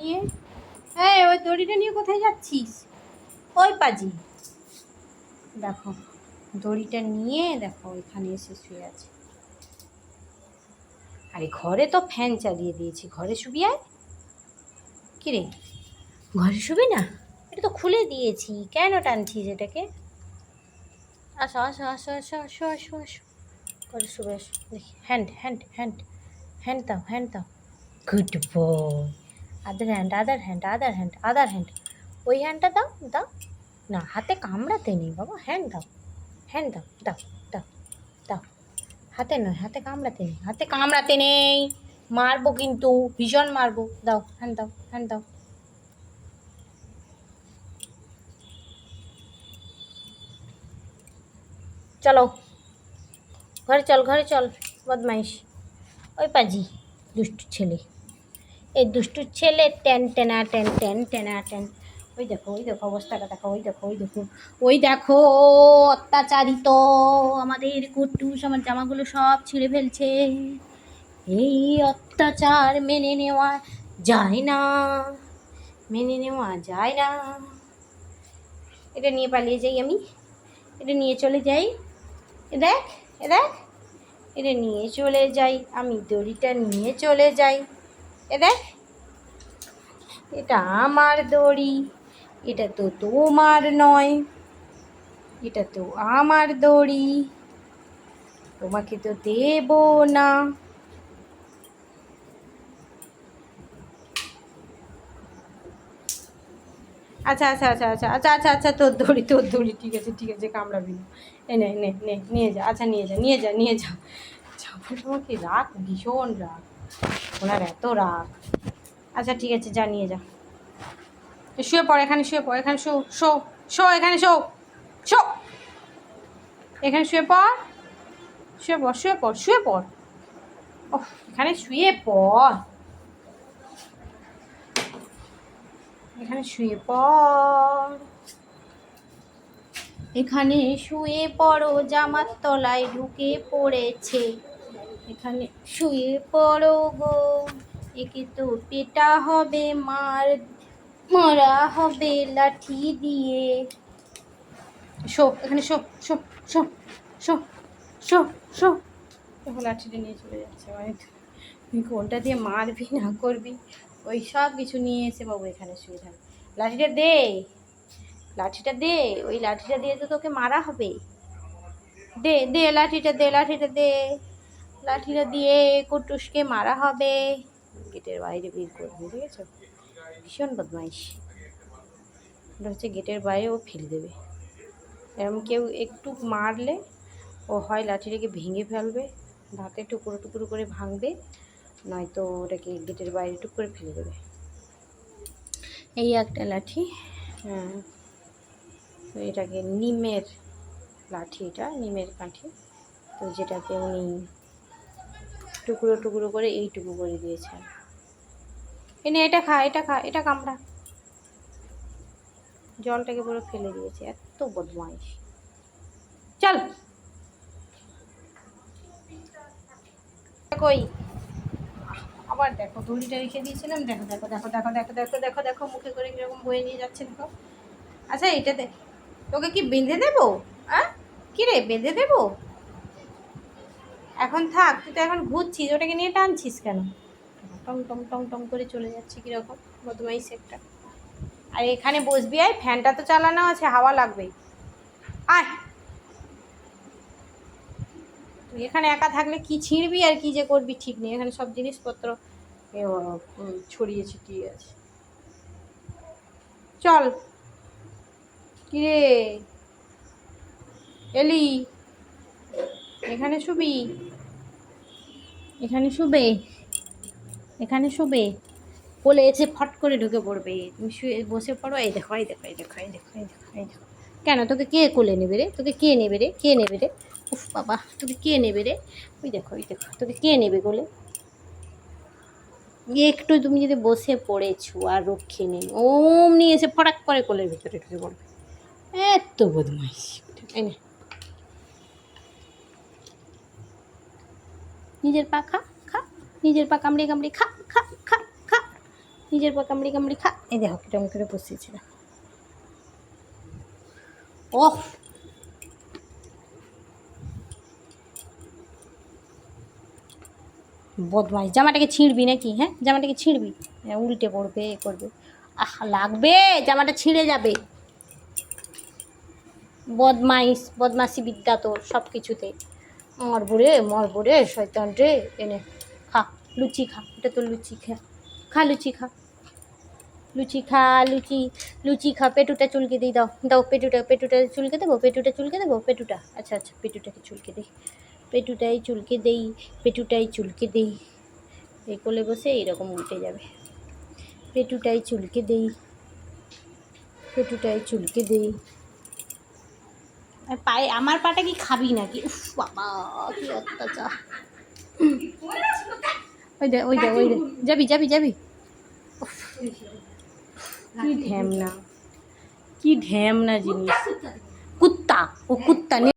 নিয়ে। হ্যাঁ ওই দড়িটা নিয়ে কোথায় যাচ্ছিস? ওই পাজি। দেখো, দড়িটা নিয়ে দেখো, এখানে এসে শুয়ে আছে। আরে, ঘরে তো ফ্যান চালিয়ে দিয়েছি। ঘরে শুবি আয় কিরে ঘরে শুবি না? এটা তো খুলে দিয়েছি। কেন টানছিস এটাকে? আসো আসো আসো আসো আসো আসো আসো। করে শুবে, আসো। দেখি হ্যান্ড হ্যান্ড হ্যান্ড হ্যান্ড দাও হ্যান্ড দাও। Good boy other hand other hand other hand other hand ওই হ্যান্ডটা দাও দাও। না, হাতে কামড়াতে নেই বাবা হ্যান্ড দাও। হ্যান্ড দাও দাও দাও দাও। হাতে নয়, হাতে কামড়াতে নেই, হাতে কামড়াতে নেই। মারবো কিন্তু, ভীষণ মারবো। দাও হ্যান্ড দাও হ্যান্ড দাও। চলো, ঘরে চল ঘরে চল, বদমাইশ। ওই পাজি, দুষ্টু ছেলে। এই দুষ্টু ছেলে, টেন, টেনা টেন টেন, টেনা টেন। ওই দেখো ওই দেখো অবস্থাটা, দেখো, ওই দেখো ওই দেখো। ওই দেখো, অত্যাচারিত আমাদের কুটুস, আমার জামাগুলো সব ছিঁড়ে ফেলছে। এই অত্যাচার মেনে নেওয়া যায় না, মেনে নেওয়া যায় না। এটা নিয়ে পালিয়ে যাই আমি, এটা নিয়ে চলে যাই। এ দেখ এ দেখ, এটা নিয়ে চলে যাই, আমি দড়িটা নিয়ে চলে যাই। দেখ। এটা আমার দড়ি, এটা তো তোমার নয়, এটা তো আমার দড়ি, তোমাকে তো দেব না। আচ্ছা আচ্ছা আচ্ছা আচ্ছা আচ্ছা আচ্ছা আচ্ছা তোর দড়ি তোর দড়ি, ঠিক আছে ঠিক আছে, কামড়াবি না। এ নে নে নে, নিয়ে যা আচ্ছা নিয়ে যা নিয়ে যা নিয়ে যা। যাবার সময় কি রাগ ভীষণ রাগ। ওনার এত রাগ। আচ্ছা ঠিক আছে, যা, নিয়ে যা। শুয়ে পড়, এখানে শুয়ে পড়, এখানে শো শো শো, এখানে শো শো। এখানে শুয়ে পড় শুয়ে পড় শুয়ে পড় শুয়ে পড়। ও এখানে শুয়ে পড়। এখানে শুয়ে পড়। এখানে শুয়ে পড়ো, জামার তলায় ঢুকে পড়েছে। এখানে শুয়ে পড়ো গো। একে তো পেটা হবে মার, মারা হবে লাঠি দিয়ে। শো, এখানে শো শো শো শো শো শো। দেখো লাঠিটা নিয়ে চলে যাচ্ছে মানে তুই কোনটা দিয়ে মারবি, না করবি, ওই সব কিছু নিয়ে এসে বাবু এখানে শুয়ে থাকবে লাঠিটা দে লাঠিটা দে, ওই লাঠিটা দিয়ে তো তোকে মারা হবে। দে দে লাঠিটা দে লাঠিটা দে। লাঠিটা দিয়ে কুটুসকে মারা হবে। গেটের বাইরে বের করবে ঠিক আছে? ভীষণ বদমাইশ। ওটা হচ্ছে গেটের বাইরে ও ফেলে দেবে। এরকম কেউ একটু মারলে ও হয় লাঠিটাকে ভেঙে ফেলবে, দাঁতে টুকরো টুকরো করে ভাঙবে, নয়তো ওটাকে গেটের বাইরে টুক করে ফেলে দেবে। এই একটা লাঠি হ্যাঁ। এটাকে নিমের লাঠি, এটা নিমের কাঠি। তো যেটাকে উনি টুকরো টুকরো করে এইটুকু করে দিয়েছে। এনে এটা খা এটা খা, এটা কামড়া। জলটাকে পুরো ফেলে দিয়েছে, এত বদমাইশ। চল। কই আবার দেখো, দড়িটা রেখে দিয়েছিলাম। দেখো দেখো দেখো দেখো দেখো দেখো দেখো দেখো, মুখে করে কীরকম বয়ে নিয়ে যাচ্ছে, দেখো। আচ্ছা এটা দে তোকে কি বেঁধে দেবো? হ্যাঁ কী রে, বেঁধে দেবো? এখন থাক, তুই তো এখন ঘুরছিস, ওটাকে নিয়ে টানছিস কেন? টং টং টং টং করে চলে যাচ্ছে কীরকম বদমাইশ একটা আর এখানে বসবি, আয়, ফ্যানটা তো চালানো আছে, হাওয়া লাগবেই। আয়। তুই এখানে একা থাকলে কি ছিঁড়বি আর কি যে করবি ঠিক নেই, এখানে সব জিনিসপত্র ছড়িয়ে ছিটিয়ে আছে। চল। কিরে? এলি। এখানে শুবি। এখানে শুবে। এখানে শুবে। কোলে এসে ফট করে ঢুকে পড়বে। তুমি শুয়ে বসে পড়ো। এই দেখো এই দেখো এই দেখো এই দেখো এই দেখো এই দেখো। কেন? তোকে কে কোলে নেবে রে? তোকে কে নেবে রে? কে নেবে রে? উফ বাবা, তোকে কে নেবে রে? ওই দেখো ওই দেখো। তোকে কে নেবে কোলে? একটু তুমি যদি বসে পড়েছো আর রক্ষে নেই, অমনি এসে ফটাক করে কোলের ভিতরে ঢুকে পড়বে। এত বদমাইশ। এই নে। নিজের পা খা খা নিজের পা কামড়ে কামড়ে খা খা খা খা নিজের পা কামড়ি কামড়ি খা। এই দেখো কিরম করে বসিয়েছিল ওহ! বদমাইশ জামাটাকে ছিঁড়বি নাকি হ্যাঁ? জামাটাকে ছিঁড়বি। হ্যাঁ, উল্টে পড়বে এ করবে। আহ লাগবে জামাটা ছিঁড়ে যাবে। বদমাইশ বদমাসি বিদ্যা তোর সব কিছুতে মরবো রে মরবো রে শয়তান রে, এনে খা, লুচি খা, এটা তো লুচি খা খা লুচি খা লুচি খা, লুচি লুচি খা, পেটুটা চুলকে দিই, দাও দাও, পেটুটা পেটুটা চুলকে দেবো, পেটুটা চুলকে দেবো, পেটুটা আচ্ছা আচ্ছা পেটুটাকে চুলকে দিই, পেটুটাই চুলকে দেই, পেটুটাই চুলকে দেই, এই কোলে বসে এইরকম উল্টে যাবে, পেটুটাই চুলকে দেই, পেটুটাই চুলকে দেই পায়ে, আমার পাটা কি খাবি নাকি? উফ, বাবা, কি অত্যাচার। ওই দে ওই দে ওই দে। যাবি যাবি যাবি। কি ঢ্যামনা। কি ঢ্যামনা জিনিস। কুত্তা, ও কুত্তা